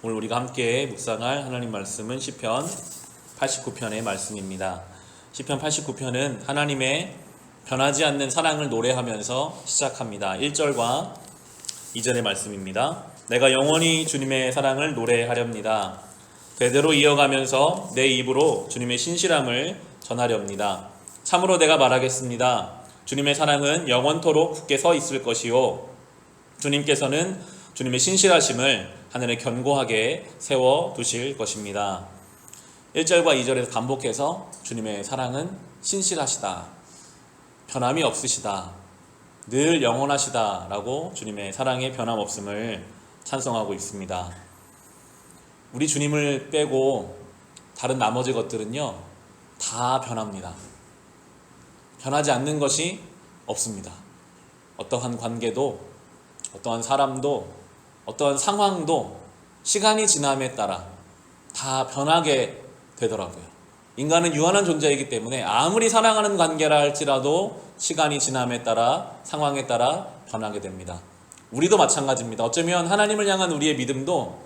오늘 우리가 함께 묵상할 하나님 말씀은 시편 89편의 말씀입니다. 시편 89편은 하나님의 변하지 않는 사랑을 노래하면서 시작합니다. 1절과 2절의 말씀입니다. 내가 영원히 주님의 사랑을 노래하렵니다. 대대로 이어가면서 내 입으로 주님의 신실함을 전하렵니다. 참으로 내가 말하겠습니다. 주님의 사랑은 영원토록 굳게 서 있을 것이요. 주님께서는 주님의 신실하심을 하늘에 견고하게 세워 두실 것입니다. 1절과 2절에서 반복해서 주님의 사랑은 신실하시다. 변함이 없으시다. 늘 영원하시다라고 주님의 사랑의 변함없음을 찬송하고 있습니다. 우리 주님을 빼고 다른 나머지 것들은요, 다 변합니다. 변하지 않는 것이 없습니다. 어떠한 관계도, 어떠한 사람도, 어떠한 상황도 시간이 지남에 따라 다 변하게 되더라고요. 인간은 유한한 존재이기 때문에 아무리 사랑하는 관계라 할지라도 시간이 지남에 따라 상황에 따라 변하게 됩니다. 우리도 마찬가지입니다. 어쩌면 하나님을 향한 우리의 믿음도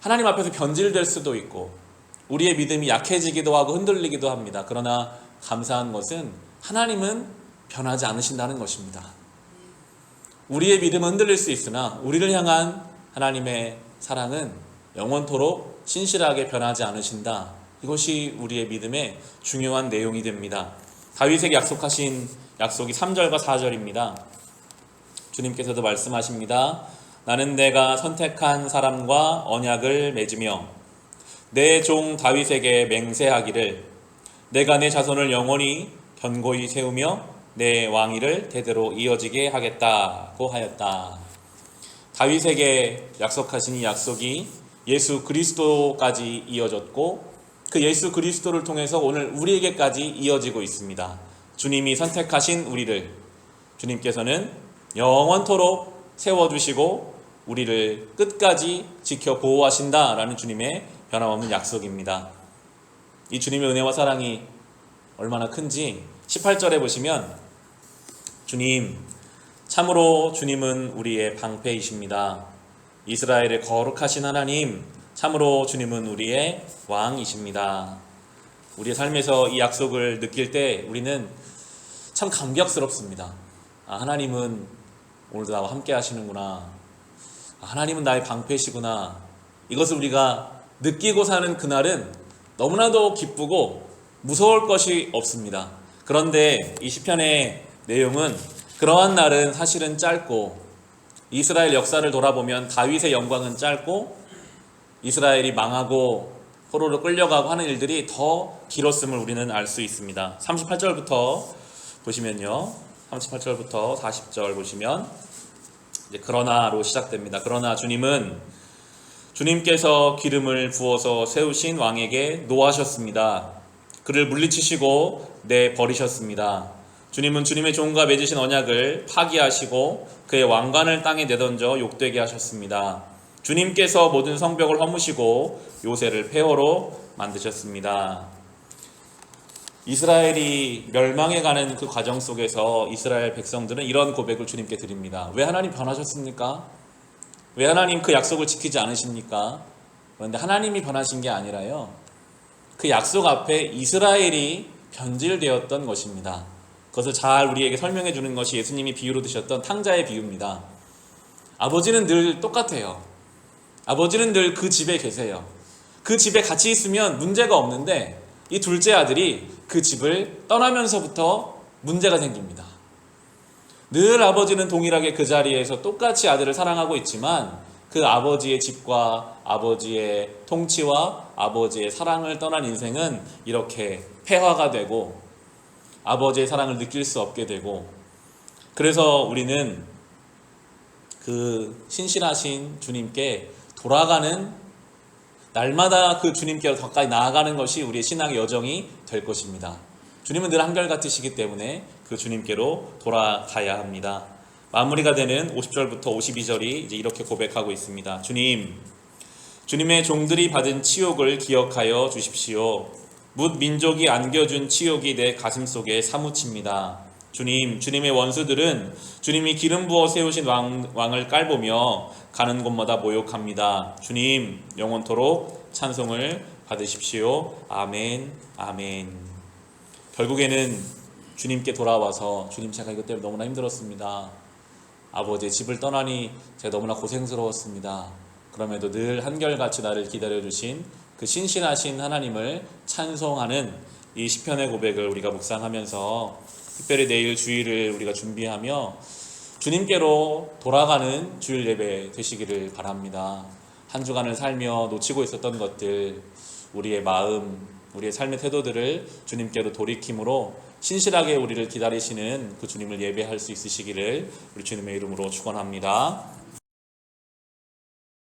하나님 앞에서 변질될 수도 있고 우리의 믿음이 약해지기도 하고 흔들리기도 합니다. 그러나 감사한 것은 하나님은 변하지 않으신다는 것입니다. 우리의 믿음은 흔들릴 수 있으나 우리를 향한 하나님의 사랑은 영원토록 신실하게 변하지 않으신다. 이것이 우리의 믿음의 중요한 내용이 됩니다. 다윗에게 약속하신 약속이 3절과 4절입니다. 주님께서도 말씀하십니다. 나는 내가 선택한 사람과 언약을 맺으며 내 종 다윗에게 맹세하기를 내가 내 자손을 영원히 견고히 세우며 내 왕위를 대대로 이어지게 하겠다고 하였다. 다윗에게 약속하신 이 약속이 예수 그리스도까지 이어졌고 그 예수 그리스도를 통해서 오늘 우리에게까지 이어지고 있습니다. 주님이 선택하신 우리를 주님께서는 영원토록 세워주시고 우리를 끝까지 지켜 보호하신다라는 주님의 변함없는 약속입니다. 이 주님의 은혜와 사랑이 얼마나 큰지 18절에 보시면 주님, 참으로 주님은 우리의 방패이십니다. 이스라엘의 거룩하신 하나님, 참으로 주님은 우리의 왕이십니다. 우리의 삶에서 이 약속을 느낄 때 우리는 참 감격스럽습니다. 아, 하나님은 오늘도 나와 함께 하시는구나. 아, 하나님은 나의 방패시구나. 이것을 우리가 느끼고 사는 그날은 너무나도 기쁘고 무서울 것이 없습니다. 그런데 이 시편의 내용은 그러한 날은 사실은 짧고 이스라엘 역사를 돌아보면 다윗의 영광은 짧고 이스라엘이 망하고 포로로 끌려가고 하는 일들이 더 길었음을 우리는 알 수 있습니다. 38절부터 보시면요. 38절부터 40절 보시면 이제 그러나로 시작됩니다. 그러나 주님은 주님께서 기름을 부어서 세우신 왕에게 노하셨습니다. 그를 물리치시고 내 버리셨습니다. 주님은 주님의 종과 맺으신 언약을 파기하시고 그의 왕관을 땅에 내던져 욕되게 하셨습니다. 주님께서 모든 성벽을 허무시고 요새를 폐허로 만드셨습니다. 이스라엘이 멸망해 가는 그 과정 속에서 이스라엘 백성들은 이런 고백을 주님께 드립니다. 왜 하나님 변하셨습니까? 왜 하나님 그 약속을 지키지 않으십니까? 그런데 하나님이 변하신 게 아니라요. 그 약속 앞에 이스라엘이 변질되었던 것입니다. 그것을 잘 우리에게 설명해 주는 것이 예수님이 비유로 드셨던 탕자의 비유입니다. 아버지는 늘 똑같아요. 아버지는 늘 그 집에 계세요. 그 집에 같이 있으면 문제가 없는데 이 둘째 아들이 그 집을 떠나면서부터 문제가 생깁니다. 늘 아버지는 동일하게 그 자리에서 똑같이 아들을 사랑하고 있지만 그 아버지의 집과 아버지의 통치와 아버지의 사랑을 떠난 인생은 이렇게 폐화가 되고 아버지의 사랑을 느낄 수 없게 되고 그래서 우리는 그 신실하신 주님께 돌아가는 날마다 그 주님께로 가까이 나아가는 것이 우리의 신앙의 여정이 될 것입니다. 주님은 늘 한결같으시기 때문에 그 주님께로 돌아가야 합니다. 마무리가 되는 50절부터 52절이 이제 이렇게 고백하고 있습니다. 주님, 주님의 종들이 받은 치욕을 기억하여 주십시오. 묻 민족이 안겨준 치욕이 내 가슴 속에 사무칩니다. 주님, 주님의 원수들은 주님이 기름 부어 세우신 왕, 왕을 깔보며 가는 곳마다 모욕합니다. 주님, 영원토록 찬송을 받으십시오. 아멘, 아멘. 결국에는 주님께 돌아와서 주님 제가 이것 때문에 너무나 힘들었습니다. 아버지 집을 떠나니 제가 너무나 고생스러웠습니다. 그럼에도 늘 한결같이 나를 기다려 주신 그 신실하신 하나님을 찬송하는 이 시편의 고백을 우리가 묵상하면서 특별히 내일 주일을 우리가 준비하며 주님께로 돌아가는 주일 예배 되시기를 바랍니다. 한 주간을 살며 놓치고 있었던 것들, 우리의 마음, 우리의 삶의 태도들을 주님께로 돌이킴으로 신실하게 우리를 기다리시는 그 주님을 예배할 수 있으시기를 우리 주님의 이름으로 축원합니다.